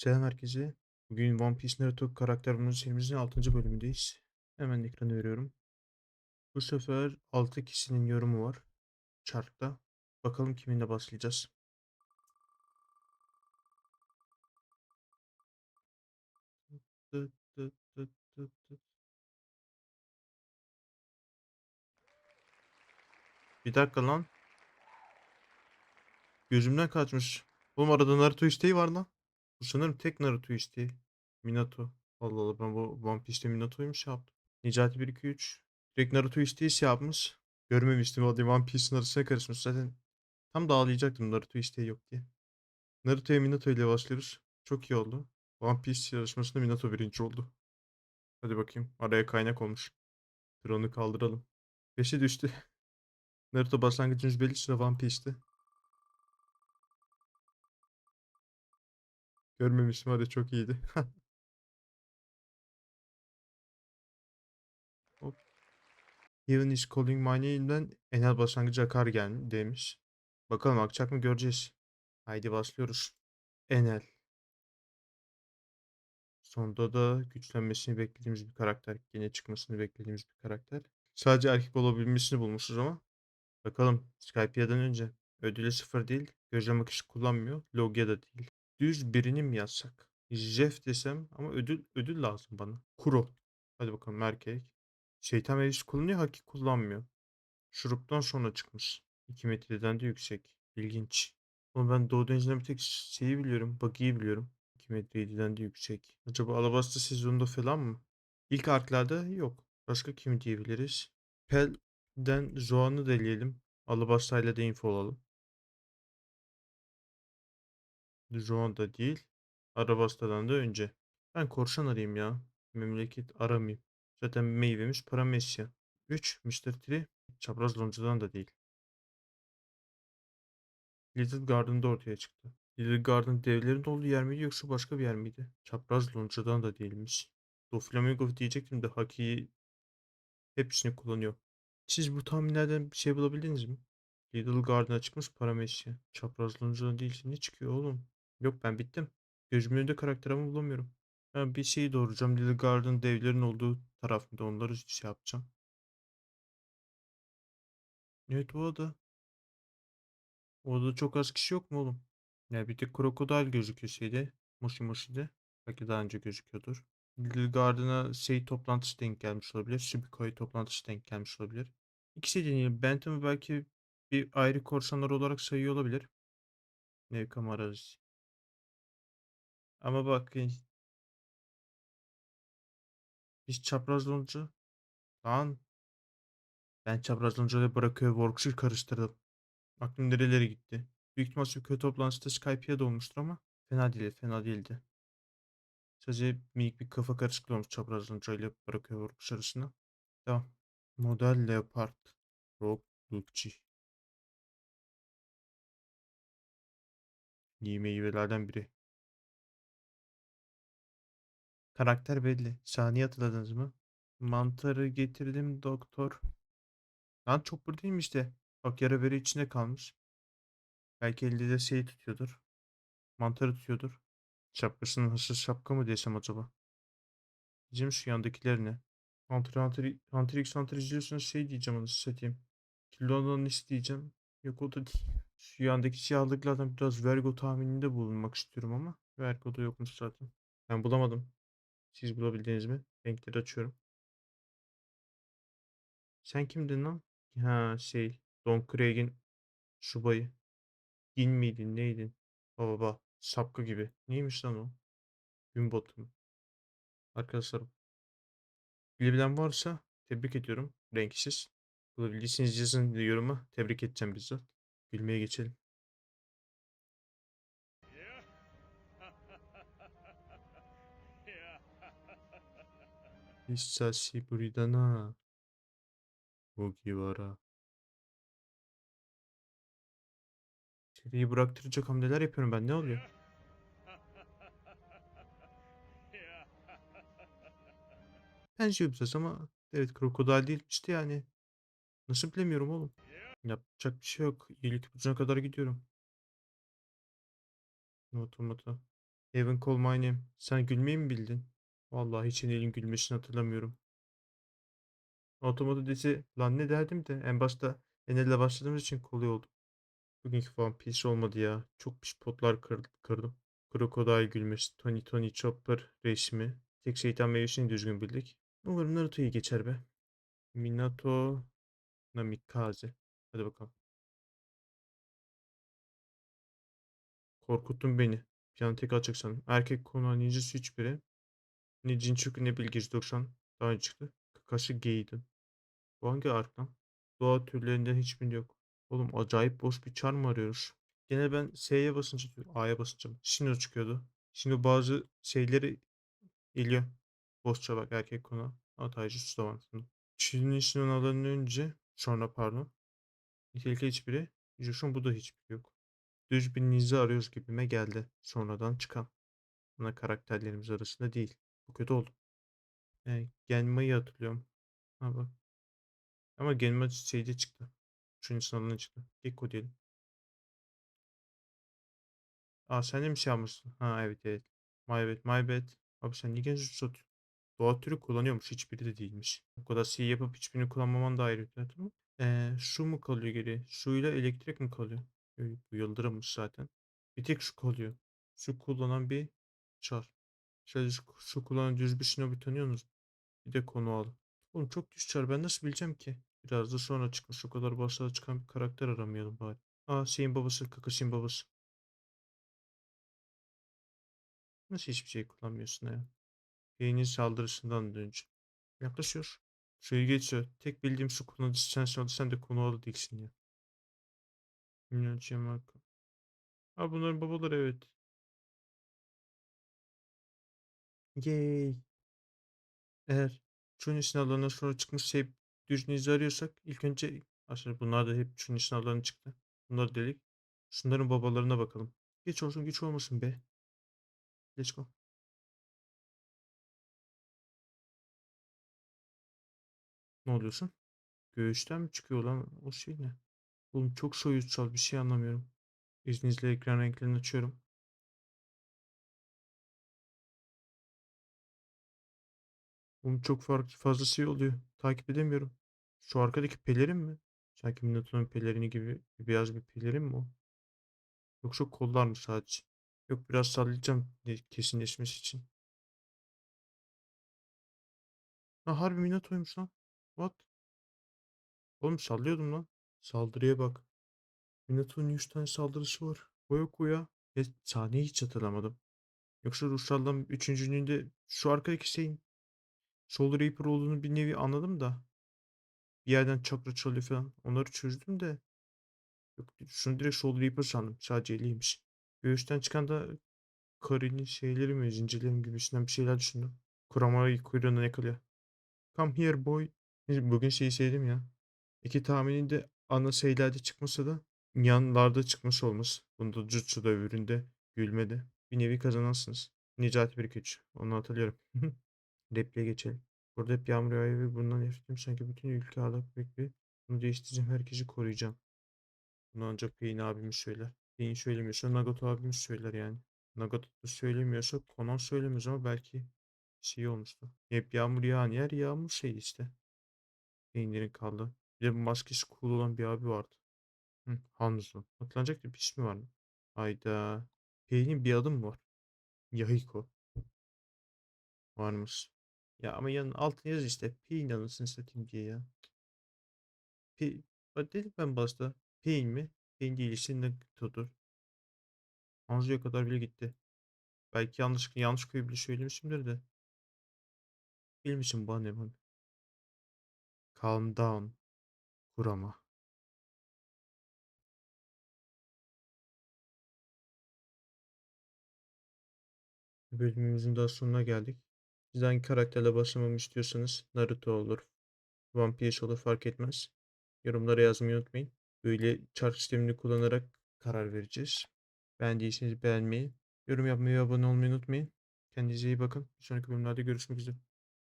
Selam herkese. Bugün One Piece Naruto karakter bulma serimizin 6. bölümündeyiz. Hemen ekranı veriyorum. Bu sefer 6 kişinin yorumu var. Chart'ta. Bakalım kiminle başlayacağız. Bir dakika lan. Gözümden kaçmış. Oğlum arada Naruto isteği var lan. Bu sanırım tek Naruto isteği. Minato. Allah Allah ben bu One Piece'te Minato'yu şey yaptım? Necati 1-2-3. Direkt Naruto isteği şey yapmış. Görmemiştim. Hadi One Piece'in arasına karışmış. Zaten tam da ağlayacaktım Naruto isteği yok diye. Naruto'ya Minato ile başlıyoruz. Çok iyi oldu. One Piece yarışmasında Minato birinci oldu. Hadi bakayım. Araya kaynak olmuş. Drone'u kaldıralım. 5'e düştü. Naruto başlangıcımız belli sıra One Piece'ti. Görmemiştim hadi çok iyiydi. Hop. İs calling my name'den Enel başlangıcı akar gel demiş. Bakalım akacak mı göreceğiz. Haydi başlıyoruz. Enel. Sonunda da güçlenmesini beklediğimiz bir karakter. Yine çıkmasını beklediğimiz bir karakter. Sadece erkek olabilmesini bulmuşuz ama. Bakalım Skypia'dan önce. Ödülü sıfır değil. Gözlem akışı kullanmıyor. Logia da değil. Düz birini mi yazsak? Jeff desem ama ödül ödül lazım bana. Kuro. Hadi bakalım erkek. Şeytan meclisi kullanıyor, Haki kullanmıyor. Şuruptan sonra çıkmış. 2 metreden de yüksek. İlginç. Ama ben Doğu Denizi'nden bir tek şeyi biliyorum. Buggy'yi biliyorum. 2 metre 7'den de yüksek. Acaba Alabasta sezonunda falan mı? İlk arklerde yok. Başka kimi diyebiliriz? Pel'den Zoan'ı deleyelim. Alabasta'yla da info alalım. Zoan da değil. Alabasta'dan da önce. Ben korsan arayayım ya. Memleket aramayayım. Zaten meyvemiz Paramesya. 3. Mr. Tree. Çapraz loncadan da değil. Little Garden'da ortaya çıktı. Little Garden devlerin olduğu yer miydi yoksa başka bir yer miydi? Çapraz loncadan da değilmiş. Doflamingo diyecektim de Haki'yi hepsini kullanıyor. Siz bu tahminlerden bir şey bulabildiniz mi? Little Garden'a çıkmış Paramesya. Çapraz loncadan değilse ne çıkıyor oğlum? Yok ben bittim. Gözümün önünde karakter ama bulamıyorum. Ben bir şeyi doğuracağım. Little Garden devlerin olduğu tarafında onları şey yapacağım. Evet bu ada. O adada çok az kişi yok mu oğlum? Ya bir tek krokodil gözüküyor şeyde. Moshi Moshi'de. Belki daha önce gözüküyordur. Little Garden'a şey toplantısı denk gelmiş olabilir. Subikoi toplantısı denk gelmiş olabilir. İkisi deneyelim. Bentham'ı belki bir ayrı korsanlar olarak sayıyor olabilir. Nevkam arazisi. Ama bak biz çapraz olunca lan ben çapraz olunca bırakıyor Workshop karıştırdım. Aklım nerelere gitti. Büyük ihtimal Subikoi toplantısında Skype'ye de olmuştur ama fena değil, fena değildi. Sadece minik bir kafa karışıklığı olmuş çapraz ile bırakıyor vuruş arasına. Tamam. Model Leopard. Rock Lukçi. İyi meyvelerden biri. Karakter belli. Saniye hatırladınız mı? Mantarı getirdim doktor. Lan çok mi işte? Bak yara veri içinde kalmış. Belki elde de şey tutuyordur. Mantarı tutuyordur. Şapkasının hırsız şapka mı desem acaba? Bizim şu yandakiler ne? Hunter Hunter Hunter x Hunter izliyorsanız şey diyeceğim onu satayım. Kilondan isteyeceğim. Yok o da değil. Şu yandaki siyahlıklardan biraz Vergo tahmininde bulunmak istiyorum ama Vergo da yokmuş zaten. Ben bulamadım. Siz bulabildiniz mi? Renkleri açıyorum. Sen kimdin lan? Ha şey Don Craig'in subayı. Din miydin neydin? Baba baba sapkı gibi. Neymiş lan o? Gün botu mu? Arkadaşlar bilebilen varsa tebrik ediyorum. Renksiz. Bulabildiyseniz yazın yoruma. Tebrik edeceğim bizzat. Gülmeye geçelim. Hisashi na. Mugiwara. Seriyi bıraktıracak hamleler yapıyorum ben. Ne oluyor? Benziyor biraz ama evet krokodil değilmişti yani. Nasıl bilemiyorum oğlum. Yapacak bir şey yok. İyilik ucuna kadar gidiyorum. Otomata. Heaven Call My Name. Sen gülmeyi mi bildin? Vallahi hiç Enel'in gülmesini hatırlamıyorum. Otomoto dizi lan ne derdim de en başta Enel'le başladığımız için kolay oldu. Bugünkü One Piece olmadı ya. Çok pis potlar kır- kırdım. Crocodile gülmesi, Tony Tony Chopper resmi. Tek şeytan meyvesini düzgün bildik. Umarım Naruto'yu geçer be. Minato Namikaze. Hadi bakalım. Korkuttun beni. Bir tek açık sandım. Erkek Konoha ninjası hiçbiri. Ne Jinchuriki ne Bilgeç 90. Daha önce çıktı. Kakashi Gaiden. Bu hangi ark lan? Doğa türlerinden hiçbiri yok. Oğlum acayip boş bir çar mı arıyoruz? Gene ben S'ye basınca, A'ya basınca Shino çıkıyordu. Şimdi bazı şeyleri geliyor. Boşça bak erkek konu. Ataycı Sustavantı'nın. Çin'in Shino'dan önce sonra pardon. Nitelikli hiçbiri. Josh'un bu da hiçbiri yok. Düz bir ninja arıyoruz gibime geldi. Sonradan çıkan. Ana karakterlerimiz arasında değil. Bu kötü oldu. Yani Genma'yı hatırlıyorum. Ha bak. Ama Genma şeyde çıktı. Şunun sınavına çıktı. Gekko diyelim. Aa sen de mi şey almışsın? Ha evet evet. My bad my bad. Abi sen niye genç satıyorsun? Doğa türü kullanıyormuş. Hiçbiri de değilmiş. Bu kadar C yapıp hiçbirini kullanmaman da ayrı tartışma. Ee, su mu kalıyor geriye? Suyla elektrik mi kalıyor? Bu yıldırımmış zaten. Bir tek su kalıyor. Su kullanan bir çar. Sadece su, su kullanan düz bir shinobi tanıyorsunuz. Bir de konu al. Oğlum çok düz çar. Ben nasıl bileceğim ki? Biraz da sonra çıkmış. O kadar başta çıkan bir karakter aramayalım bari. Aa şeyin babası. Kakashi'nin babası. Nasıl hiçbir şey kullanmıyorsun ya? Beynin saldırısından da önce. Yaklaşıyor. Suyu geçiyor. Tek bildiğim su kullanıcısı sensin oldu. Sen de Konoha'lı değilsin ya. Milyoncu Marco. Ha bunların babaları evet. Yay. Eğer Chunin sınavlarından sonra çıkmış şey düz ninja arıyorsak ilk önce aslında bunlar da hep Chunin sınavlarına çıktı. Bunlar delik. Şunların babalarına bakalım. Geç olsun güç olmasın be. Let's go. Ne oluyorsun? Göğüsten mi çıkıyor lan o şey ne? Oğlum çok soyutsal bir şey anlamıyorum. İzninizle ekran renklerini açıyorum. Oğlum çok farklı fazla şey oluyor. Takip edemiyorum. Şu arkadaki pelerin mi? Sanki Minato'nun pelerini gibi beyaz bir pelerin mi o? Yoksa kollar mı sadece? Yok biraz sallayacağım kesinleşmesi için. Ha harbi Minato'ymuş lan. What? Oğlum sallıyordum lan. Saldırıya bak. Minato'nun 100 tane saldırısı var. O yok o ya. Ya sahneyi hiç hatırlamadım. Yoksa Ruslardan üçüncünün şu arkadaki şeyin Soul Reaper olduğunu bir nevi anladım da. Bir yerden çakra çalıyor falan. Onları çözdüm de. Yok, şunu direkt Soul Reaper sandım. Sadece eliymiş. Göğüsten çıkan da Karin'in şeyleri mi, zincirleri mi gibisinden bir şeyler düşündüm. Kurama'yı kuyruğundan yakalıyor. Come here boy. Bugün şeyi sevdim ya. İki tahminin de ana şeylerde çıkmasa da yanlarda çıkması olmaz. Bunda Jutsu'da öbüründe gülmede. Bir nevi kazanansınız. Necati 1-2-3. Onu hatırlıyorum. Repliğe geçelim. Burada hep yağmur yağıyor ve bundan nefretim sanki bütün ülke ağlak bekliyor. Bunu değiştireceğim. Herkesi koruyacağım. Bunu ancak Pain abimiz söyler. Pain söylemiyorsa Nagato abimiz söyler yani. Nagato söylemiyorsa Konan söylemez ama belki şey olmuştu. Hep yağmur yağan yer yağmur şey işte. Pain'lerin kaldı. Bir de maskesi cool olan bir abi vardı. Hı, Hanzo. Hatırlanacak bir ismi var mı? Hayda. Pain'in bir adı mı var? Yahiko. Varmış. Ya ama yanın altına yaz işte. Pain anasını satayım diye ya. Pi dedim ben başta. Pain mi? Pain değil işte Nagato'dur. Hanzo'ya kadar bile gitti. Belki yanlış yanlış koyu bile söylemişimdir de. Bilmişim bana ne bana. Calm down. Kurama. Bölümümüzün daha sonuna geldik. Siz karakterle başlamamı istiyorsanız Naruto olur, One Piece olur fark etmez. Yorumlara yazmayı unutmayın. Böyle çark sistemini kullanarak karar vereceğiz. Beğendiyseniz beğenmeyi, yorum yapmayı ve abone olmayı unutmayın. Kendinize iyi bakın. Bir sonraki bölümlerde görüşmek üzere.